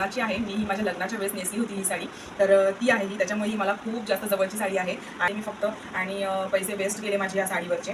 लग्नाची आहे मी ही माझ्या लग्नाच्या वेळेस नेसली होती ही साडी. तर ती आहे ही. त्याच्यामुळे ही मला खूप जास्त जवळची साडी आहे. आणि मी फक्त आणि पैसे वेस्ट केले माझे या साडीवरचे.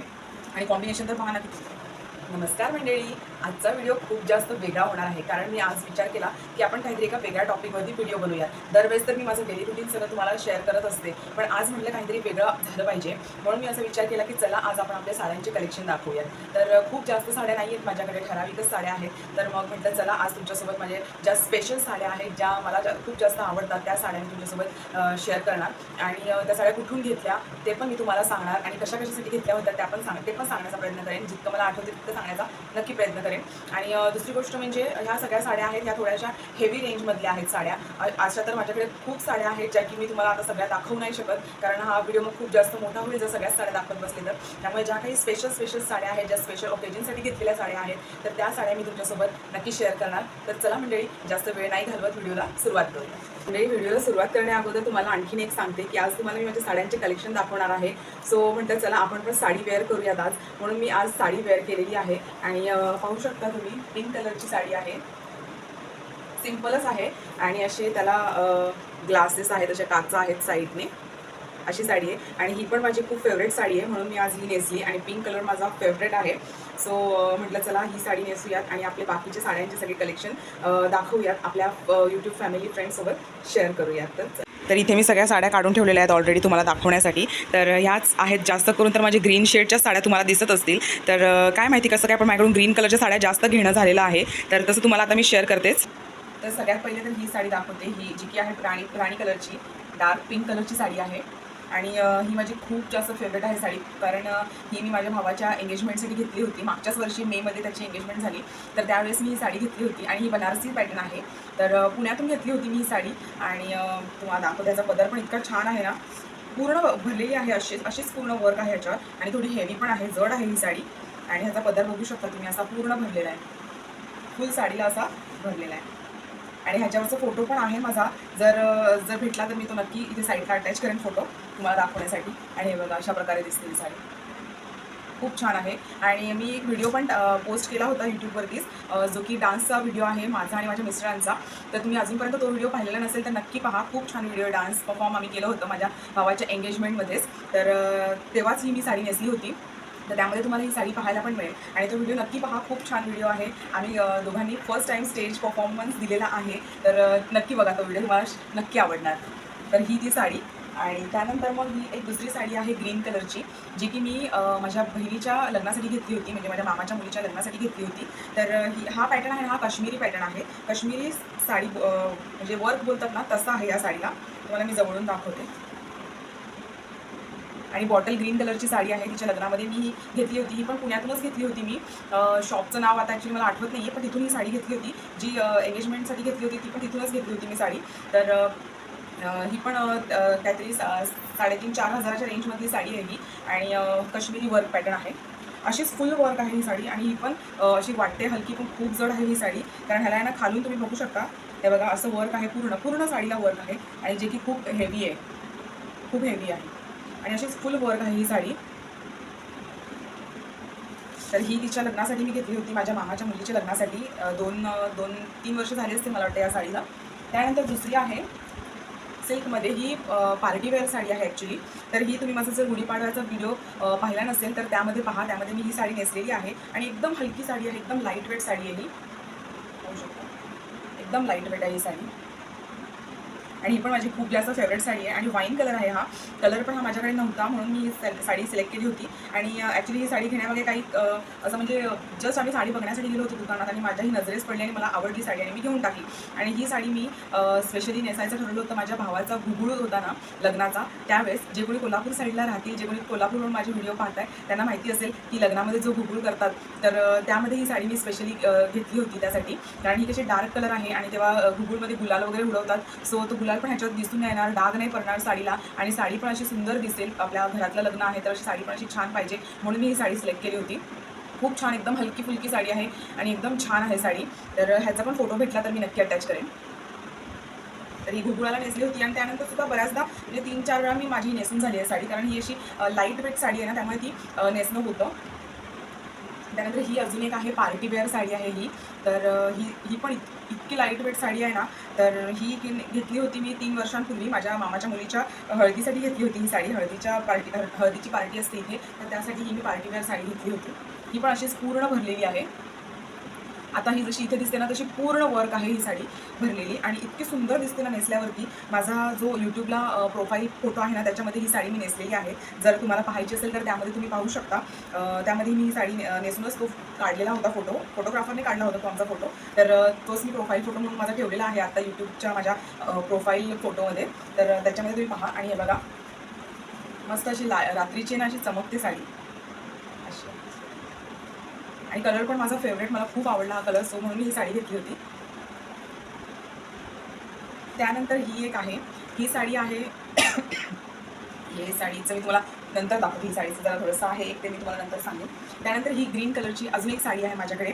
आणि कॉम्बिनेशन तर पहा ना किती. नमस्कार मंडळी. आजचा व्हिडिओ खूप जास्त वेगळा होणार आहे. कारण मी आज विचार केला की आपण काहीतरी एका वेगळ्या टॉपिकवरती व्हिडिओ बनवूया दरवेळेस तर मी माझं डेली रुटीन सगळं तुम्हाला शेअर करत असते. पण आज म्हटलं काहीतरी वेगळं झालं पाहिजे. म्हणून मी असा विचार केला की चला आज आपण आपल्या साड्यांचे कलेक्शन दाखवूयात. तर खूप जास्त साड्या नाही आहेत माझ्याकडे. ठराविकच साड्या आहेत. तर मग म्हटलं चला आज तुमच्यासोबत माझे ज्या स्पेशल साड्या आहेत ज्या मला ज्या खूप जास्त आवडतात त्या साड्या मी तुमच्यासोबत शेअर करणार. आणि त्या साड्या कुठून घेतल्या ते पण मी तुम्हाला सांगणार. आणि कशा कशासाठी घेतल्या होत्या त्या पण सांग ते पण सांगण्याचा प्रयत्न करेन. जितकं मला आठवते तितकं सांगण्याचा नक्की प्रयत्न करेन. आणि दुसरी गोष्ट म्हणजे ह्या सगळ्या साड्या आहेत ह्या थोड्याशा हेवी रेंजमधल्या आहेत साड्या. अशा तर माझ्याकडे खूप साड्या आहेत ज्या की मी तुम्हाला आता सगळ्या दाखवू नाही शकत कारण हा व्हिडिओ मग खूप जास्त मोठा होईल जर सगळ्याच साड्या दाखवत बसले तर. त्यामुळे ज्या काही स्पेशल स्पेशल साड्या आहेत ज्या स्पेशल ओकेजनसाठी घेतलेल्या साड्या आहेत तर त्या साड्या मी तुमच्यासोबत नक्की शेअर करणार. तर चला मंडळी जास्त वेळ नाही घालवत व्हिडिओला सुरुवात करूया. मंडळी व्हिडिओला सुरुवात करण्या अगोदर तुम्हाला आणखीन एक सांगते की आज तुम्हाला मी माझ्या साड्यांचे कलेक्शन दाखवणार आहे. सो म्हटलं चला आपण पण साडी वेअर करूयात आज. म्हणून मी आज साडी वेअर केलेली आहे. आणि पाहू बघू शकता तुम्ही. पिंक कलरची साडी आहे. सिम्पलच आहे. आणि असे त्याला ग्लासेस आहेत अशा काचा आहेत साईडने. अशी साडी आहे. आणि ही पण माझी खूप फेवरेट साडी आहे. म्हणून मी आज ही नेसली. आणि पिंक कलर माझा फेवरेट आहे. सो म्हटलं चला ही साडी नेसूयात. आणि आपले बाकीचे साड्यांचे सगळे कलेक्शन दाखवूयात. आपल्या यूट्यूब फॅमिली फ्रेंड्ससोबत शेअर करूयात. तर तर इथे मी सगळ्या साड्या काढून ठेवलेल्या आहेत ऑलरेडी तुम्हाला दाखवण्यासाठी. तर ह्याच आहेत जास्त करून तर माझे ग्रीन शेडच्या साड्या तुम्हाला दिसत असतील. तर काय माहिती कसं काय पण माझ्याकडून ग्रीन कलरच्या साड्या जास्त घेणं झालेलं आहे. तर तसं तुम्हाला आता मी शेअर करतेच. तर सगळ्यात पहिले तर ही साडी दाखवते. ही जी की आहे प्राणी प्राणी कलरची डार्क पिंक कलरची साडी आहे. आणि ही माझी खूप जास्त फेवरेट आहे साडी. कारण ही मी माझ्या भावाच्या एंगेजमेंटसाठी घेतली होती. मागच्याच वर्षी मेमध्ये त्याची एंगेजमेंट झाली. तर त्यावेळेस मी ही साडी घेतली होती आणि ही बनारसी पॅटर्न आहे. तर पुण्यातून घेतली होती मी ही साडी. आणि तुम्हाला दाखव त्याचा पदर पण इतका छान आहे ना. पूर्ण भरलेली आहे. अशीच अशीच पूर्ण वर्क आहे ह्याच्यावर आणि थोडी हेवी पण आहे. जड आहे ही साडी. आणि ह्याचा पदर बघू शकता तुम्ही. असा पूर्ण भरलेला आहे. फुल साडीला असा भरलेला आहे. आणि ह्याच्यावरचा फोटो पण आहे माझा. जर जर भेटला तर मी तो नक्की इथे साईडला अटॅच करेन फोटो तुम्हाला दाखवण्यासाठी. आणि हे बघा अशा प्रकारे दिसतील साडी. खूप छान आहे. आणि मी एक व्हिडिओ पण पोस्ट केला होता यूट्यूबवरतीच जो की डान्सचा व्हिडिओ आहे माझा आणि माझ्या मिस्टरांचा. तर तुम्ही अजूनपर्यंत तो व्हिडिओ पाहिलेला नसेल तर नक्की पहा. खूप छान व्हिडिओ डान्स परफॉर्म आम्ही केलं होतं माझ्या भावाच्या एंगेजमेंटमध्येच तर तेव्हाच ही मी साडी नेसली होती. तर त्यामध्ये तुम्हाला ही साडी पाहायला पण मिळेल. आणि तो व्हिडिओ नक्की पहा खूप छान व्हिडिओ आहे. आम्ही दोघांनी फर्स्ट टाईम स्टेज परफॉर्मन्स दिलेला आहे. तर नक्की बघा तो व्हिडिओ तुम्हाला नक्की आवडणार. तर ही ती साडी. आणि त्यानंतर मग ही एक दुसरी साडी आहे ग्रीन कलरची जी की मी माझ्या बहिणीच्या लग्नासाठी घेतली होती. म्हणजे माझ्या मामाच्या मुलीच्या लग्नासाठी घेतली होती. तर ही हा पॅटर्न आहे हा काश्मीरी पॅटर्न आहे. काश्मीरी साडी म्हणजे वर्क बोलतात ना तसं आहे या साडीला. तुम्हाला मी जवळून दाखवते. आणि बॉटल ग्रीन कलरची साडी आहे तिच्या लग्नामध्ये मी ही घेतली होती. ही पण पुण्यातूनच घेतली होती मी. शॉपचं नाव आता ॲक्च्युली मला आठवत नाही आहे पण तिथून ही साडी घेतली होती. जी एंगेजमेंटसाठी घेतली होती ती पण तिथूनच घेतली होती मी साडी. तर ही पण काहीतरी सा साडेतीन चार हजाराच्या रेंजमधली साडी आहे ही. आणि कश्मीरी वर्क पॅटर्न आहे. अशीच फुल वर्क आहे ही साडी. आणि ही पण अशी वाटते हलकी पण खूप जड आहे ही साडी. कारण ह्याला आहे ना खालून तुम्ही बघू शकता. हे बघा असं वर्क आहे पूर्ण. पूर्ण साडीला वर्क आहे. आणि जे की खूप हेवी आहे. खूप हेवी आहे. आणि अशीच फुल वर्क आहे ही साडी. तर ही तिच्या लग्नासाठी मी घेतली होती माझ्या मामाच्या मुलीच्या लग्नासाठी. दोन दोन तीन वर्ष झाली असते मला वाटतं या साडीला. त्यानंतर दुसरी आहे सिल्कमध्ये ही पार्टीवेअर साडी आहे ॲक्च्युली तर ही तुम्ही माझा जर गुढीपाडव्याचा व्हिडिओ पाहिला नसेल तर त्यामध्ये पहा त्यामध्ये मी ही साडी नेसलेली आहे. आणि एकदम हलकी साडी आहे एकदम लाइट वेट साडी आहे ही. एकदम लाइट वेट आहे ही साडी. आणि ही पण माझी खूप जास्त फेवरेट साडी आहे. आणि वाईन कलर आहे हा. कलर पण हा माझ्याकडे नव्हता म्हणून मी ही साडी सिलेक्ट केली होती. आणि ॲक्च्युली ही साडी घेण्यामागे काही असं म्हणजे जस्ट आम्ही साडी बघण्यासाठी गेलो होतो दुकानात आणि माझ्या ही नजरेस पडली आणि मला आवडली साडी आणि मी घेऊन टाकली. आणि ही साडी मी स्पेशली नेसायचं ठरवलं होतं. माझ्या भावाचा गुगुळ होता ना लग्नाचा त्यावेळेस जे कोणी कोल्हापूर साईडला राहतील जे कोणी कोल्हापूरवरून माझे व्हिडिओ पाहताय त्यांना माहिती असेल की लग्नामध्ये जो गुगुळ करतात तर त्यामध्ये ही साडी मी स्पेशली घेतली होती त्यासाठी. कारण ही कशी डार्क कलर आहे आणि तेव्हा गुगुळमध्ये गुलाल वगैरे उडवतात सो तो गुलाल पण ह्याच्यावर दिसून नाही येणार. डाग नाही पडणार साडीला आणि साडी पण अशी सुंदर दिसेल. आपल्या घरातलं लग्न आहे तर अशी साडी पण अशी छान पाहिजे. म्हणून मी ही साडी सिलेक्ट केली होती. खूप छान एकदम हलकी फुलकी साडी आहे आणि एकदम छान आहे साडी. तर ह्याचा पण फोटो भेटला तर मी नक्की अटॅच करेन. तर ही घुगुळाला नेसली होती आणि त्यानंतर सुद्धा बऱ्याचदा म्हणजे तीन चार वेळा मी माझी नेसून झाली आहे साडी. कारण ही अशी लाइट वेट साडी आहे ना त्यामुळे ती नेसणं होतं. त्यानंतर ही अजून एक आहे पार्टी वेअर साडी आहे ही. तर ही ही पण इत- इतकी लाइट वेट साडी आहे ना तर ही की- घेतली होती मी तीन वर्षांपूर्वी. माझ्या मामाच्या मुलीच्या हळदीसाठी घेतली होती ही साडी. हळदीच्या पार्टी हळदीची पार्टी असते इथे. तर त्यासाठी ही मी पार्टी वेअर साडी घेतली होती. ही पण अशीच पूर्ण भरलेली आहे. आता ही जशी इथे दिसते ना तशी पूर्ण वर्क आहे ही साडी भरलेली आणि इतकी सुंदर दिसते ना नेसल्यावरती. माझा जो यूट्यूबला प्रोफाईल फोटो आहे ना त्याच्यामध्ये ही साडी मी नेसलेली आहे. जर तुम्हाला पाहायची असेल तर त्यामध्ये तुम्ही पाहू शकता. त्यामध्ये मी ही साडी नेसूनच तो काढलेला होता फोटो फोटोग्राफरने काढला होता तो आमचा फोटो तर तोच मी प्रोफाईल फोटो म्हणून माझा ठेवलेला आहे आता यूट्यूबच्या माझ्या प्रोफाईल फोटोमध्ये तर त्याच्यामध्ये तुम्ही पहा आणि हे बघा. मस्त अशी ला रात्रीची ना अशी चमकते साडी. आणि कलर पण माझा फेवरेट मला खूप आवडला हा कलर सो म्हणून मी ही साडी घेतली होती. त्यानंतर ही एक आहे. ही साडी आहे हे साडीचं मी तुम्हाला नंतर दाखवते ही साडीचं जरा थोडंसं आहे एक ते मी तुम्हाला नंतर सांगेन. त्यानंतर ही ग्रीन कलरची अजून एक साडी आहे माझ्याकडे.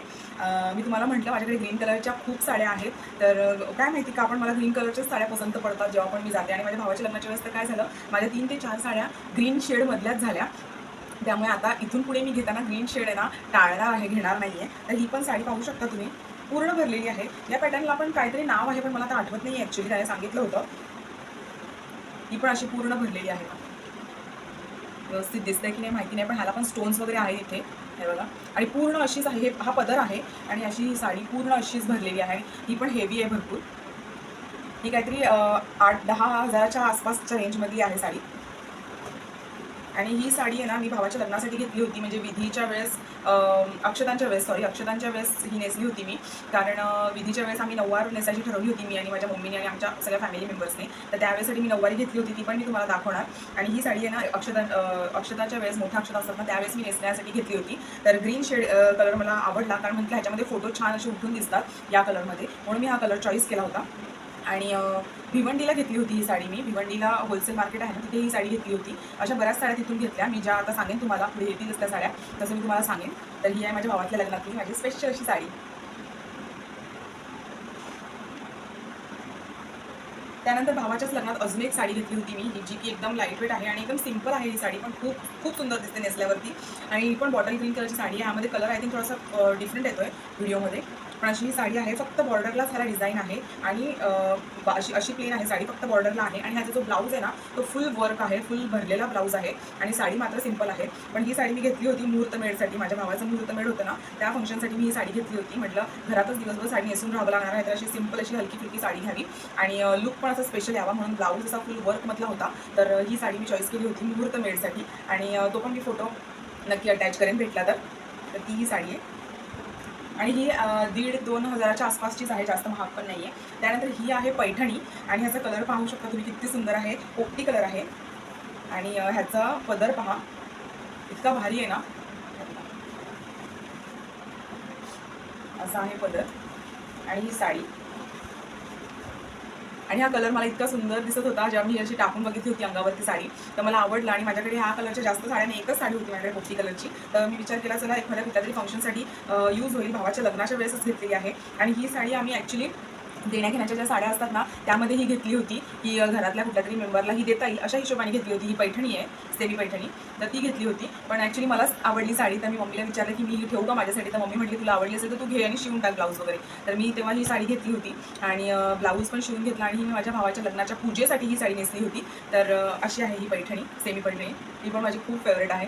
मी तुम्हाला म्हटलं माझ्याकडे ग्रीन कलरच्या खूप साड्या आहेत तर काय माहिती का आपण मला ग्रीन कलरच्याच साड्या पसंत पडतात जेव्हा पण मी जाते. आणि माझ्या भावाच्या लग्नाच्या वेळेस तर काय झालं माझ्या तीन ते चार साड्या ग्रीन शेडमधल्याच झाल्या. त्यामुळे आता इथून पुढे मी घेताना ग्रीन शेड आहे ना टाळणार आहे घेणार नाही आहे तर ही पण साडी पाहू शकता तुम्ही. पूर्ण भरलेली आहे. या पॅटर्नला पण काहीतरी नाव आहे पण मला आता आठवत नाही ॲक्च्युली त्याने सांगितलं होतं. ही पण अशी पूर्ण भरलेली आहे. व्यवस्थित दिसतंय की नाही माहिती नाही पण ह्याला पण स्टोन्स वगैरे आहे इथे. हे बघा. आणि पूर्ण अशीच आहे हे- हा पदर आहे. आणि अशी ही साडी पूर्ण अशीच भरलेली आहे. ही पण हेवी आहे भरपूर. ही काहीतरी आठ दहा हजाराच्या आसपासच्या रेंजमध्ये आहे साडी. आणि ही साडी आहे ना मी भावाच्या लग्नासाठी घेतली होती. म्हणजे विधीच्या वेळेस अक्षतांच्या वेळेस सॉरी अक्षतांच्या वेळेस ही नेसली होती मी. कारण विधीच्या वेळेस आम्ही नऊवार नेसायची ठरवली होती मी आणि माझ्या मम्मीने आणि आमच्या सगळ्या फॅमिली मेंबर्सने तर त्यावेळेसाठी मी नऊवारी घेतली होती ती पण मी तुम्हाला दाखवणार. आणि ही साडी आहे ना अक्षता अक्षतांच्या अक्षताच्या वेळेस मोठ्या अक्षता असतात ना त्यावेळेस मी नेसण्यासाठी घेतली होती. तर ग्रीन शेड कलर मला आवडला कारण म्हटलं ह्याच्यामध्ये फोटो छान असे उठून दिसतात या कलरमध्ये म्हणून मी हा कलर चॉईस केला होता. आणि भिवंडीला घेतली होती ही साडी मी. भिवंडीला होलसेल मार्केट आहे ना तिथे ही साडी घेतली होती. अशा बऱ्याच साड्या तिथून घेतल्या. मी ज्या आता सांगेन तुम्हाला पुढे येतीलच त्या साड्या तसं मी तुम्हाला सांगेन. तर ही आहे माझ्या भावातल्या लग्नातली माझी स्पेशल अशी साडी. त्यानंतर भावाच्याच लग्नात अजून एक साडी घेतली होती मी ही जी की एकदम लाईटवेट आहे आणि एकदम सिंपल आहे ही साडी पण खूप खूप सुंदर दिसते नेसल्यावरती. आणि ही पण बॉटल ग्रीन कलरची साडी आहे. यामध्ये कलर आय थिंक थोडासा डिफरंट येतोय व्हिडिओमध्ये पण अशी ही साडी आहे फक्त बॉर्डरलाच ह्याला डिझाईन आहे आणि बा- अशी अशी प्लेन आहे साडी फक्त बॉर्डरला आहे आणि ह्याचा जो ब्लाऊज आहे ना तो फुल वर्क आहे फुल भरलेला ब्लाऊज आहे आणि साडी मात्र सिंपल आहे. पण ही साडी मी घेतली होती मुहूर्तमेढसाठी माझ्या भावाचं मुहूर्तमेढ होतं ना त्या फंक्शनसाठी मी ही साडी घेतली होती. म्हटलं घरातच दिवसभर साडी नेसून राहावं लागणार आहे तर अशी सिंपल अशी हलकी फुलकी साडी घ्यावी आणि लुक पण असा स्पेशल यावा म्हणून ब्लाऊज असा फुल वर्कमधला होता. तर ही साडी मी चॉईस केली होती मुहूर्तमेढसाठी आणि तो पण मी फोटो नक्की अटॅच करेन भेटला तर. तर ती ही साडी आहे. आणि ही दीड दोन हजाराच्या आसपासचीच आहे जास्त महाग पण नाही आहे त्यानंतर ही आहे पैठणी आणि ह्याचा कलर पाहू शकता तुम्ही किती सुंदर आहे. पोपटी कलर आहे. आणि ह्याचा पदर पहा. इतका भारी आहे ना? असा आहे पदर. आणि ही साडी. आणि हा कलर मला इतका सुंदर दिसत होता जेव्हा मी अशी टाकून बघितली होती अंगावरती साडी. तर मला आवडला आणि माझ्याकडे ह्या कलरच्या जास्त साड्या आणि एकच साडी होती माझ्याकडे पोपटी कलरची. तर मी विचार केला चला एखाद्या कुठल्या तरी फंक्शनसाठी यूज होईल भावाच्या लग्नाच्या वेळेसच घेतलेली आहे. आणि ही साडी आम्ही ॲक्च्युली देण्या घेण्याच्या ज्या साड्या असतात ना त्यामध्ये ही घेतली होती की घरातल्या कुठल्या तरी मेंबरला ही देता येईल अशा हिशोबाने घेतली होती ही पैठणी आहे सेमी पैठणी. तर ती घेतली होती. पण ॲक्च्युली मलाच आवडली साडी तर मी मम्मीला विचारलं की मी ही ठेवू का माझ्यासाठी? तर मम्मी म्हटली तुला आवडली असेल तर तू घे आणि शिवून टाक ब्लाऊज वगैरे. तर मी तेव्हा ही साडी घेतली होती. आणि ब्लाऊज पण शिवून घेतला आणि ही मी माझ्या भावाच्या लग्नाच्या पूजेसाठी ही साडी नेसली होती. तर अशी आहे ही पैठणी सेमी पैठणी. ही पण माझी खूप फेवरेट आहे.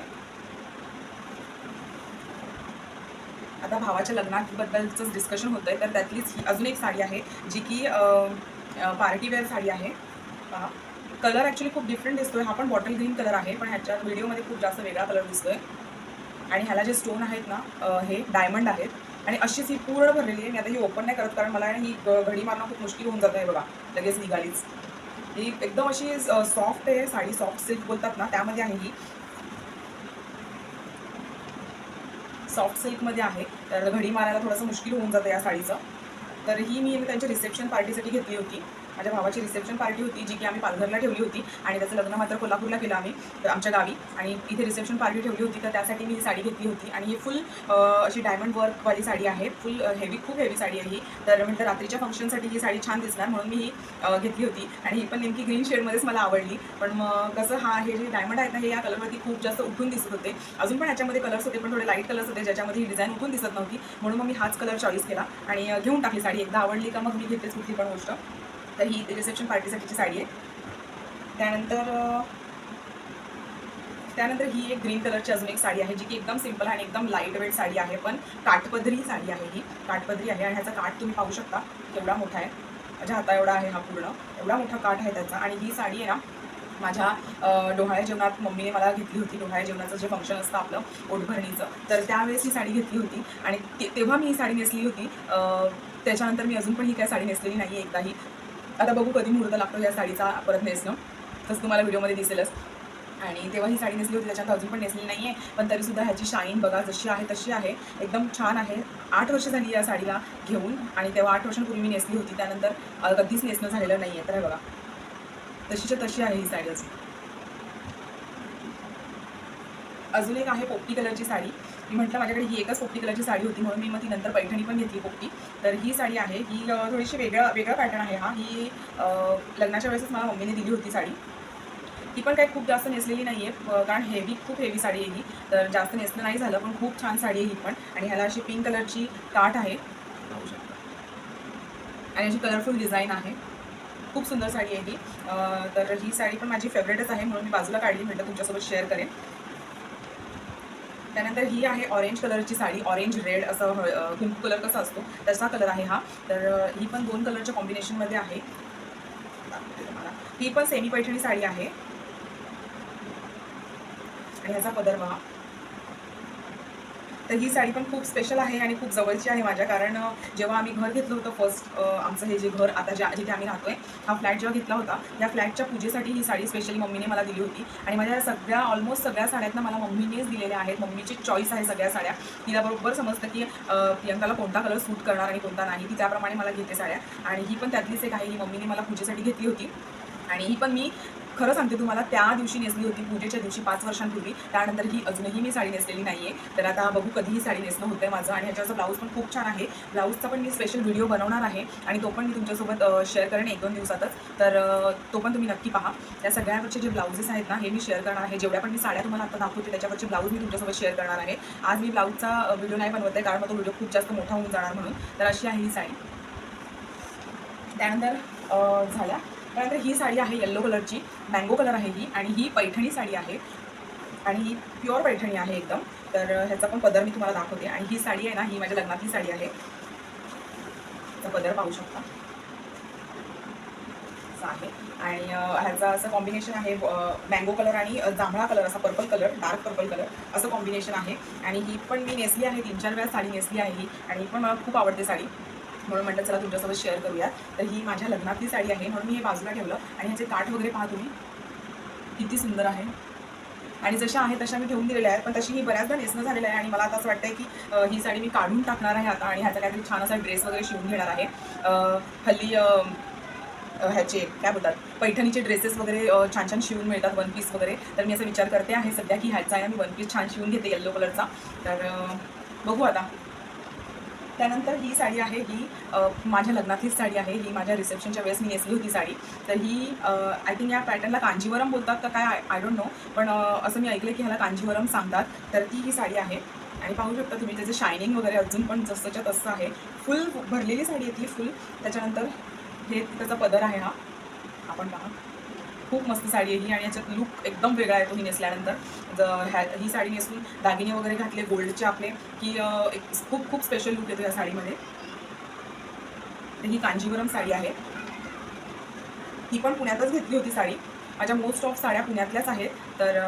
आता भावाच्या लग्नाबद्दलचंच डिस्कशन होतं आहे तर त्यातलीच ही अजून एक साडी आहे जी की पार्टीवेअर साडी आहे. पहा. कलर ॲक्च्युली खूप डिफरंट दिसतोय. हा पण बॉटल ग्रीन कलर आहे पण ह्याच्या व्हिडिओमध्ये खूप जास्त वेगळा कलर दिसतोय. आणि ह्याला जे स्टोन आहेत ना हे डायमंड आहेत. आणि अशीच ही पूर्ण भरलेली आहे. मी आता ही ओपन नाही करत कारण मला ही घडी मारणं खूप मुश्किल होऊन जातं आहे बघा. लगेच निघालीच. ही एकदम अशी सॉफ्ट आहे. साडी सॉफ्ट सिल्क बोलतात ना त्यामध्ये आहे ही. सॉफ्ट सिल्कमध्ये आहे. तर घडी मारायला थोडंसं मुश्किल होऊन जातं या साडीचं. तर ही मी त्यांच्या रिसेप्शन पार्टीसाठी घेतली होती. माझ्या भावाची रिसेप्शन पार्टी होती जी की आम्ही पालघरला ठेवली होती आणि त्याचं लग्न मात्र कोल्हापूरला केलं आम्ही तर आमच्या गावी. आणि इथे रिसेप्शन पार्टी ठेवली होती तर त्यासाठी मी ही साडी घेतली होती. आणि ही फुल अशी डायमंड वर्कवाली साडी आहे. फुल हेवी खूप हेवी साडी आहे ही. तर म्हटलं रात्रीच्या फंक्शनसाठी ही साडी छान दिसणार म्हणून मी ही घेतली होती. आणि ही पण नेमकी ग्रीन शेडमध्येच मला आवडली. पण मग कसं हा हे जे डायमंड आहेत ना हे या कलरवरती खूप जास्त उठून दिसत होते. अजून पण याच्यामध्ये कलर्स होते पण थोडे लाइट कलर्स होते ज्याच्यामध्ये ही डिझाईन उठून दिसत नव्हती. म्हणून मग मी हाच कलर चॉईस केला. आणि घेऊन टाकली साडी. एकदा आवडली का मग मी घेतेच कुठली पण गोष्ट. तर ही रिसेप्शन पार्टीसाठीची साडी आहे. त्यानंतर त्यानंतर ही एक ग्रीन कलरची अजून एक साडी आहे जी की एकदम सिंपल आणि एकदम लाइट वेट साडी आहे पण काठपदरी साडी आहे ही. काठपदरी आहे आणि ह्याचा काठ तुम्ही पाहू शकता एवढा मोठा आहे. माझ्या हाता एवढा आहे हा पूर्ण. एवढा मोठा काठ आहे त्याचा आणि ही साडी आहे ना माझ्या डोहाळ्या जेवणात मम्मीने मला घेतली होती. डोहाळ्या जेवणाचं जे फंक्शन असतं आपलं ओटभरणीचं तर त्यावेळेस ही साडी घेतली होती आणि ते- तेव्हा मी ही साडी नेसली होती. त्याच्यानंतर मी अजून पण ही काय साडी नेसलेली नाही आहे एकदाही. आता बघू कधी मुहूर्त लागतो या साडीचा परत नेसणं. तसं तुम्हाला व्हिडिओमध्ये दिसेलच. आणि तेव्हा ही साडी नेसली होती त्याच्यात अजून पण नेसली नाही आहे पण तरीसुद्धा ह्याची शाईन बघा जशी आहे तशी आहे. एकदम छान आहे. आठ वर्ष झाली या साडीला घेऊन आणि तेव्हा आठ वर्षांपूर्वी मी नेसली होती. त्यानंतर कधीच नेसणं झालेलं नाही आहे तर बघा. तशीच्या तशी आहे ही साडी अजून. अजून एक आहे पोपटी कलरची साडी. म्हटलं माझ्याकडे ही एकच पोपटी कलरची साडी होती म्हणून मी मग ती नंतर पैठणी पण घेतली पोपटी. तर ही साडी आहे ही थोडीशी वेगळा वेगळा पॅटर्न आहे हा. ही लग्नाच्या वेळेसच मला मम्मीने दिली होती साडी. ती पण काही खूप जास्त नेसलेली नाही आहे कारण हेवी खूप हेवी साडी आहे ही. तर जास्त नेसणं नाही झालं पण खूप छान साडी आहे ही पण. आणि ह्याला अशी पिंक कलरची काठ आहे. पाहू शकता. आणि अशी कलरफुल डिझाईन आहे. खूप सुंदर साडी आहे ही. तर ही साडी पण माझी फेवरेटच आहे म्हणून मी बाजूला काढली म्हटलं तुमच्यासोबत शेअर करेन. त्यानंतर ही आहे ऑरेंज कलरची साडी ऑरेंज रेड असं अं, कुंकू कलर कसा असतो तसा कलर आहे हा. तर ही पण दोन कलरच्या कॉम्बिनेशनमध्ये आहे. ही पण सेमी पैठणी साडी आहे. आणि ह्याचा पदर पहा तर ही साडी पण खूप स्पेशल आहे आणि खूप जवळची आहे माझ्या. कारण जेव्हा आम्ही घर घेतलं होतं फर्स्ट आमचं हे जे घर आता ज्या जिथे आम्ही राहतोय हा फ्लॅट जेव्हा घेतला होता या फ्लॅटच्या पूजेसाठी ही साडी स्पेशली मम्मीने मला दिली होती. आणि माझ्या सगळ्या ऑलमोस्ट सगळ्या साड्यांना मला मम्मीनेच दिलेल्या आहेत. मम्मीची चॉईस आहे सगळ्या साड्या. तिला बरोबर समजतं की प्रियंकाला कोणता कलर सूट करणार आणि कोणता नाही ती त्याप्रमाणे मला घेते साड्या. आणि ही पण त्यातलीच एक आहे ही मम्मीने मला पूजेसाठी घेतली होती. आणि ही पण मी खरं सांगते तुम्हाला त्या दिवशी नेसली होती पूजेच्या दिवशी पाच वर्षांपूर्वी. त्यानंतर ही अजूनही मी साडी नेसलेली नाही आहे तर आता बघू कधीही साडी नेसणं होतं माझं आणि ह्याच्यावरचा ब्लाऊज पण खूप छान आहे. ब्लाऊजचा पण मी स्पेशल व्हिडिओ बनवणार आहे आणि तो पण मी तुमच्यासोबत शेअर करेन एक दोन दिवसातच. तर तो पण तुम्ही नक्की पहा. त्या सगळ्यावरचे जे ब्लाउजेस आहेत ना हे मी शेअर करणार आहे. जेवढ्या पण मी साड्या तुम्हाला आता दाखवते त्याच्यावरचे ब्लाऊज मी तुमच्यासोबत शेअर करणार आहे. आज मी ब्लाऊजचा व्हिडिओ नाही बनवत आहे कारण मग तो व्हिडिओ खूप जास्त मोठा होऊन जाणार म्हणून. तर अशी आहे ही साडी. त्यानंतर झाल्या. त्यानंतर ही साडी आहे येल्लो कलरची मँगो कलर आहे ही आणि ही पैठणी साडी आहे. आणि ही प्युअर पैठणी आहे एकदम. तर ह्याचा पण पदर मी तुम्हाला दाखवते. आणि ही साडी आहे ना ही माझ्या लग्नातली साडी आहे. पदर पाहू शकता. आहे. आणि ह्याचा असं कॉम्बिनेशन आहे मँगो कलर आणि जांभळा कलर असा purple colour dark purple colour असं कॉम्बिनेशन आहे. आणि ही पण मी नेसली आहे तीन चार वेळा साडी नेसली आहे ही. आणि ही पण मला खूप आवडते साडी. म्हणून म्हटलं चला तुमच्यासोबत शेअर करूया. तर ही माझ्या लग्नातली साडी आहे म्हणून मी हे बाजूला ठेवलं. आणि ह्याचे काठ वगैरे पहा तुम्ही. किती सुंदर आहे. आणि जशा आहे तशा मी ठेवून दिलेल्या आहेत पण तशी ही बऱ्याचदा नेसणं झालेलं आहे आणि मला आता असं वाटतं की ही साडी मी काढून टाकणार आहे आता आणि ह्याचा काहीतरी छान असा ड्रेस वगैरे शिवून घेणार आहे. हल्ली ह्याचे काय बोलतात पैठणीचे ड्रेसेस वगैरे छान छान शिवून मिळतात वन पीस वगैरे. तर मी असा विचार करते आहे सध्या की ह्याचा आहे मी वन पीस छान शिवून घेते येल्लो कलरचा तर बघू आता. त्यानंतर ही साडी आहे ही माझ्या लग्नातलीच साडी आहे ही माझ्या रिसेप्शनच्या वेळेस मी नेसली होती साडी. तर ही आय थिंक या पॅटर्नला कांजीवरम बोलतात का काय आय डोंट नो पण असं मी ऐकलं की ह्याला कांजीवरम सांगतात. तर ती ही साडी आहे. आणि पाहू शकता तुम्ही त्याचं शायनिंग वगैरे अजून पण जसंच्या तसं आहे. फुल भरलेली साडी आहे ती फुल त्याच्यानंतर हे त्याचा पदर आहे हा. आपण पहा. खूप मस्त साडी आहे. ही आणि याच्यात लुक एकदम वेगळा येतो ही नेसल्यानंतर. ज- ह्या ही साडी नेसून दागिने वगैरे घातले गोल्डचे आपले की एक खूप खूप स्पेशल लुक येतो या साडीमध्ये. तर ही कांजीवरम साडी आहे. ही पण पुण्यातच घेतली होती साडी. माझ्या मोस्ट ऑफ साड्या पुण्यातल्याच आहेत. तर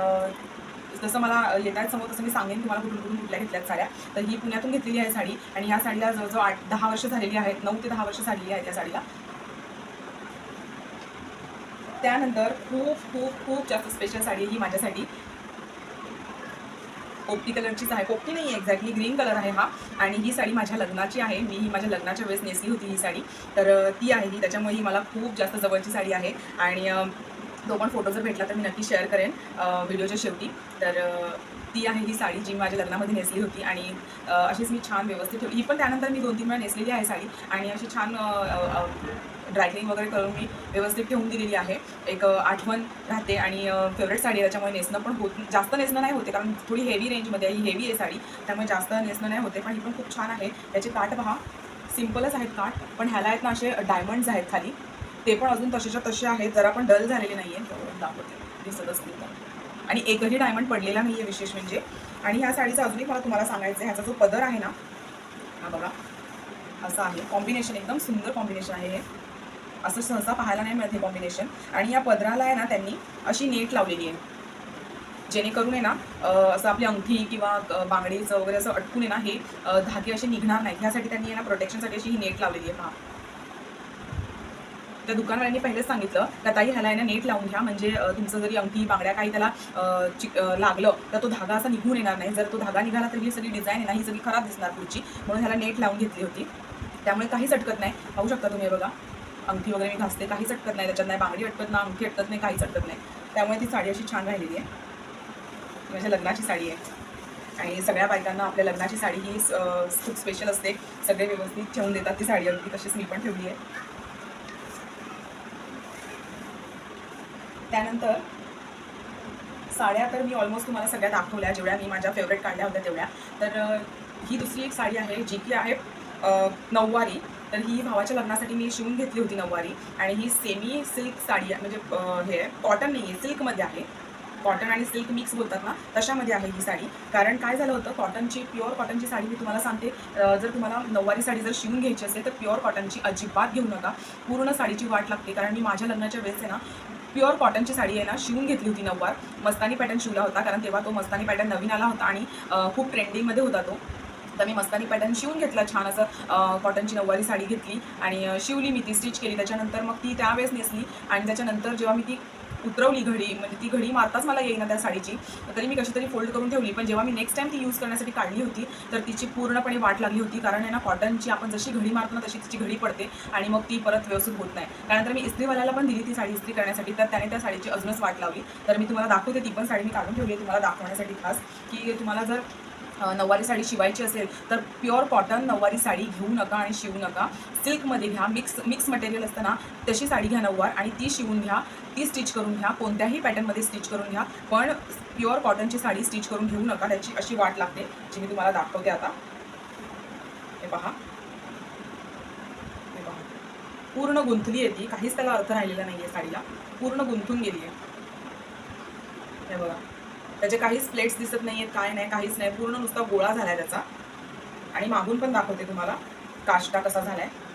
जसं मला येतात समोर तसं मी सांगेन तुम्हाला कुठून कुठून कुठल्या घेतल्यात साड्या. तर ही पुण्यातून घेतलेली आहे साडी. आणि ह्या साडीला जवळजवळ आठ दहा वर्ष झालेली आहेत. नऊ ते दहा वर्ष झालेली आहेत या साडीला. त्यानंतर खूप खूप खूप जास्त स्पेशल साडी आहे ही माझ्यासाठी. पोपटी कलरचीच आहे पोपटी नाही आहे एक्झॅक्टली ग्रीन कलर आहे हा. आणि ही साडी माझ्या लग्नाची आहे. मी ही माझ्या लग्नाच्या वेळेस नेसली होती ही साडी. तर ती आहे ही. त्याच्यामुळे ही मला खूप जास्त जवळची साडी आहे. आणि तो पण फोटो जर भेटला तर मी नक्की शेअर करेन व्हिडिओच्या शेवटी. तर ती आहे ही साडी जी माझ्या लग्नामध्ये नेसली होती आणि अशीच मी छान व्यवस्थित ठेवली. ही पण त्यानंतर मी दोन तीन वेळा नेसलेली आहे साडी आणि अशी छान ड्रायक्लिंग वगैरे करून मी व्यवस्थित ठेवून दिलेली आहे. एक आठवण राहते आणि फेवरेट साडी आहे त्याच्यामुळे नेसणं पण होत जास्त नेसणं नाही होते कारण थोडी हेवी रेंजमध्ये ही हेवी आहे साडी. त्यामुळे जास्त नेसणं नाही होते पण ही पण खूप छान आहे. त्याचे काठ पहा. सिम्पलच आहेत काठ पण ह्याला आहेत ना असे डायमंड्स आहेत खाली. ते पण अजून तसेच्या तसे आहेत जरा पण डल झालेले नाही आहेत दाखवते दिसत असतील तर. आणि एकही डायमंड पडलेला नाही आहे विशेष म्हणजे. आणि ह्या साडीचं अजूनही मला तुम्हाला सांगायचं आहे ह्याचा जो पदर आहे ना हा बघा असं आहे. कॉम्बिनेशन एकदम सुंदर कॉम्बिनेशन आहे हे. असं सहसा पाहायला नाही मिळत हे कॉम्बिनेशन आणि या पदराला आहे ना त्यांनी अशी नेट लावलेली आहे. जेणेकरून आहे ना असं आपली अंगठी किंवा बांगडीचं वगैरे असं अटकून आहे ना हे धागे असे निघणार नाहीत. ह्यासाठी त्यांनी आहे ना प्रोटेक्शनसाठी अशी ही नेट लावलेली आहे. पहा. त्या दुकानवाल्यांनी पहिलेच सांगितलं का ताई ह्याला आहे ना नेट लावून घ्या. म्हणजे तुमचं जरी अंगठी बांगड्या काही त्याला चिक लागलं तर तो धागा असा निघून येणार नाही. जर तो धागा निघाला तर ही सगळी डिझाईन आहे ना ही सगळी खराब दिसणार पुढची. म्हणून ह्याला नेट लावून घेतली होती. त्यामुळे काहीच अटकत नाही. पाहू शकता तुम्ही बघा. अंगठी वगैरे मी घासते. काहीच अटकत नाही. त्याच्यात नाही बांगडी अटकत ना अंगठी अटकत नाही काहीच अटकत नाही. त्यामुळे ती साडी अशी छान राहिलेली आहे. माझ्या लग्नाची साडी आहे. आणि सगळ्या बायकांना आपल्या लग्नाची साडी ही खूप स्पेशल असते. सगळे व्यवस्थित ठेवून देतात ती साडी. अगदी तशीच मी पण ठेवली आहे. त्यानंतर साड्या तर मी ऑलमोस्ट तुम्हाला सगळ्या दाखवल्या जेवढ्या मी माझ्या फेवरेट काढल्या होत्या तेवढ्या. तर ही दुसरी एक साडी आहे जी की आहे नऊवारी. तर ही भावाच्या लग्नासाठी मी शिवून घेतली होती नऊवारी. आणि ही सेमी सिल्क साडी म्हणजे हे कॉटन नाही आहे सिल्कमध्ये आहे. कॉटन आणि सिल्क मिक्स बोलतात ना तशामध्ये आहे ही साडी. कारण काय झालं होतं कॉटनची प्युअर कॉटनची साडी मी तुम्हाला सांगते. जर तुम्हाला नऊवारी साडी जर शिवून घ्यायची असेल तर प्युअर कॉटनची अजिबात घेऊ नका. पूर्ण साडीची वाट लागते कारण मी माझ्या लग्नाच्या वेळेस आहे ना प्युअर कॉटनची साडी आहे ना शिवून घेतली होती नऊवार. मस्तानी पॅटर्न शिवला होता कारण तेव्हा तो मस्तानी पॅटर्न नवीन आला होता आणि खूप ट्रेंडिंगमध्ये होता तो. तर मी मस्तानी पॅटर्न शिवून घेतला छान असं कॉटनची नऊवारी साडी घेतली आणि शिवली मी ती स्टिच केली. त्याच्यानंतर मग ती त्यावेळेस नेसली आणि त्याच्यानंतर जेव्हा मी ती उतरवली घडी म्हणजे ती घडी मारताच मला येईना त्या साडीची. तरी मी कशी तरी फोल्ड करून ठेवली. पण जेव्हा मी नेक्स्ट टाईम ती यूज करण्यासाठी काढली होती तर तिची पूर्णपणे वाट लागली होती. कारण आहे ना कॉटनची आपण जशी घडी मारतो ना तशी तिची घडी पडते आणि मग ती परत व्यवस्थित होत नाही. त्यानंतर मी इस्त्रीवाल्याला पण दिली ती साडी इस्त्री करण्यासाठी. तर त्याने त्या साडीची अजूनच वाट लावली. तर मी तुम्हाला दाखवते ती पण साडी मी काढून ठेवली तुम्हाला दाखवण्यासाठी खास की तुम्हाला जर नऊवारी साडी शिवायची असेल तर प्युअर कॉटन नऊवारी साडी घेऊ नका आणि शिवू नका. सिल्कमध्ये घ्या मिक्स मिक्स मटेरियल असताना तशी साडी घ्या नऊवार आणि ती शिवून घ्या. ती स्टिच करून घ्या कोणत्याही पॅटर्नमध्ये स्टिच करून घ्या. पण प्युअर कॉटनची साडी स्टिच करून घेऊ नका त्याची अशी वाट लागते जी मी तुम्हाला दाखवते आता. हे पहा. हे पहा. पूर्ण गुंतली आहे ती काहीच त्याला अर्थ राहिलेला नाही आहे साडीला. पूर्ण गुंतून गेली आहे हे बघा. त्याचे काहीच प्लेट्स दिसत नाही आहेत काय नाही काहीच नाही. पूर्ण नुसता गोळा झाला आहे त्याचा. आणि मागून पण दाखवते तुम्हाला काष्टा कसा झाला आहे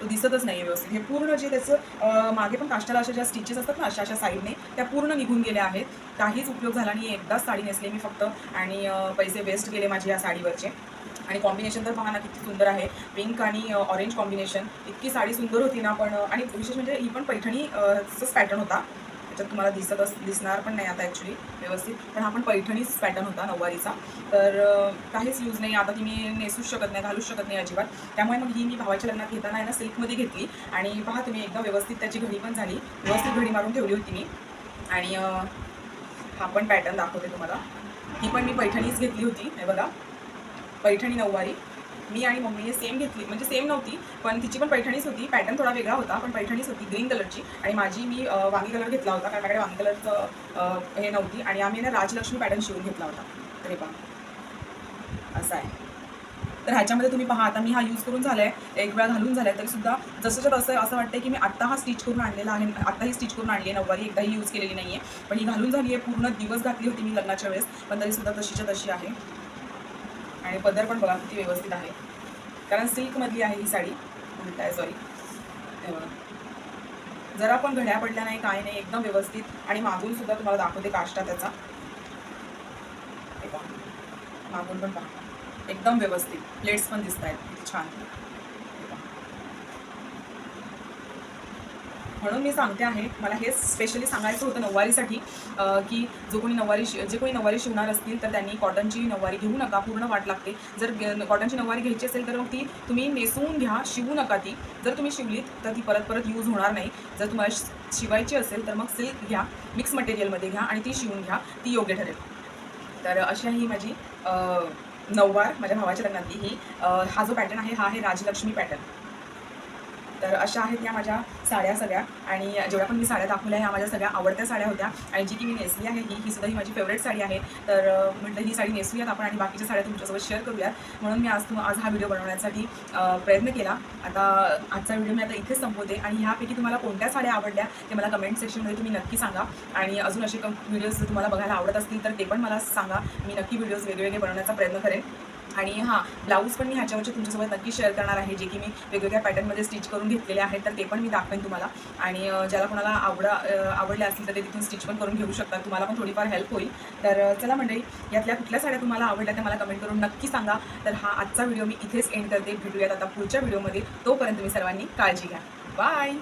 तो दिसतच नाही आहे व्यवस्थित. हे पूर्ण जे त्याचं मागे पण काष्टाला अशा ज्या स्टिचेस असतात ना अशा अशा साईडने त्या पूर्ण निघून गेल्या आहेत. काहीच उपयोग झाला नाही एकदाच साडी नेसली मी फक्त. आणि पैसे वेस्ट गेले माझे या साडीवरचे. आणि कॉम्बिनेशन तर पहा ना किती सुंदर आहे. पिंक आणि ऑरेंज कॉम्बिनेशन इतकी साडी सुंदर होती ना पण आणि विशेष म्हणजे ही पण पैठणी पॅटर्न होता. त्याच्यात तुम्हाला दिसत अस दिसणार पण नाही आता ॲक्च्युली व्यवस्थित. पण हा पण पैठणीच पॅटर्न होता नऊवारीचा. तर काहीच यूज नाही. आता ती मी नेसूच शकत नाही घालूच शकत नाही अजिबात. त्यामुळे मग ही मी भावाच्या लग्नात घेताना आहे ना सिल्कमध्ये घेतली. आणि पहा तुम्ही एकदम व्यवस्थित त्याची घडी पण झाली. व्यवस्थित घडी मारून ठेवली होती मी. आणि हा पण पॅटर्न दाखवते तुम्हाला. ही पण मी पैठणीच घेतली होती. हे बघा. पैठणी नऊवारी. मी आणि मम्मीने सेम घेतली म्हणजे सेम नव्हती पण तिची पण पैठणीच होती पॅटर्न थोडा वेगळा होता पण पैठणीच होती ग्रीन कलरची आणि माझी मी वांगी कलर घेतला होता कारण माझ्याकडे वांगी कलरचं हे नव्हती. आणि आम्ही ना राजलक्ष्मी पॅटर्न शिवून घेतला होता. तरी पण असं आहे. तर ह्याच्यामध्ये तुम्ही पहा आता मी हा यूज करून झालाय एक वेळा घालून झाला आहे तरीसुद्धा जसंच्या तसं असं वाटतं की मी आत्ता हा स्टिच करून आणलेला आहे आत्ता ही स्टिच करून आणली आहे नऊवारी एकदाही यूज केलेली नाही आहे पण ही घालून झाली आहे पूर्ण दिवस घातली होती मी लग्नाच्या वेळेस पण तरीसुद्धा तशीच्या तशी आहे. आणि पदर पण बघा किती व्यवस्थित आहे. कारण सिल्कमधली आहे ही साडी. उलट आहे सॉरी जरा पण घड्या पडल्या नाही काय नाही एकदम व्यवस्थित. आणि मागून सुद्धा तुम्हाला दाखवते काष्टा त्याचा. मागून पण पहा. एकदम व्यवस्थित. प्लेट्स पण दिसत आहेत किती छान हे पहा. म्हणून मी सांगते आहे मला हे स्पेशली सांगायचं होतं नऊवारीसाठी की जो कोणी नऊवारी शि जे कोणी नऊवारी शिवणार असतील तर त्यांनी कॉटनची नऊवारी घेऊ नका पूर्ण वाट लागते. जर ग- कॉटनची नऊवारी घ्यायची असेल तर मग ती तुम्ही नेसवून घ्या शिवू नका ती. जर तुम्ही शिवलीत तर ती परत परत यूज होणार नाही. जर तुम्हाला शि- शिवायची असेल तर मग सिल्क घ्या मिक्स मटेरियलमध्ये घ्या आणि ती शिवून घ्या ती योग्य ठरेल. तर अशी आहे ही माझी नऊवार माझ्या भावाच्या लग्नातली ही हा जो पॅटर्न आहे हा आहे राजलक्ष्मी पॅटर्न तर अशा आहेत या माझ्या साड्या सगळ्या. आणि जेवढ्या पण मी साड्या दाखवल्या ह्या माझ्या सगळ्या आवडत्या साड्या होत्या. आणि जी की मी नेसली आहे ही ही सुद्धा ही माझी फेवरेट साडी आहे. तर म्हटलं ही साडी नेसूयात आपण आणि बाकीच्या साड्या तुमच्यासोबत शेअर करूयात. म्हणून मी आज तुम आज हा व्हिडिओ बनवण्यासाठी प्रयत्न केला. आता आजचा व्हिडिओ मी आता इथेच संपवते आणि ह्यापैकी तुम्हाला कोणत्या साड्या आवडल्या ते मला कमेंट सेक्शनमध्ये तुम्ही नक्की सांगा. आणि अजून असे कम व्हिडिओज तुम्हाला बघायला आवडत असतील तर ते पण मला सांगा. मी नक्की व्हिडिओज वेगवेगळे बनवण्याचा प्रयत्न करेन. आणि हां ब्लाऊज पण मी ह्याच्यावरचे तुमच्यासोबत नक्की शेअर करणार आहे जे की मी वेगवेगळ्या पॅटर्नमध्ये स्टिच करून घेतलेले आहेत तर ते पण मी दाखवेन तुम्हाला. आणि ज्याला कोणाला आवडा आवडले असतील तर ते तिथून स्टिच पण करून घेऊ शकतात तुम्हाला पण थोडीफार हेल्प होईल. तर चला मंडळी यातल्या कुठल्या साड्या तुम्हाला आवडल्या त्या मला कमेंट करून नक्की सांगा. तर हा आजचा व्हिडिओ मी इथेच एंड करते. भेटूयात आता पुढच्या व्हिडिओमध्ये तोपर्यंत तुम्ही सर्वांनी काळजी घ्या. बाय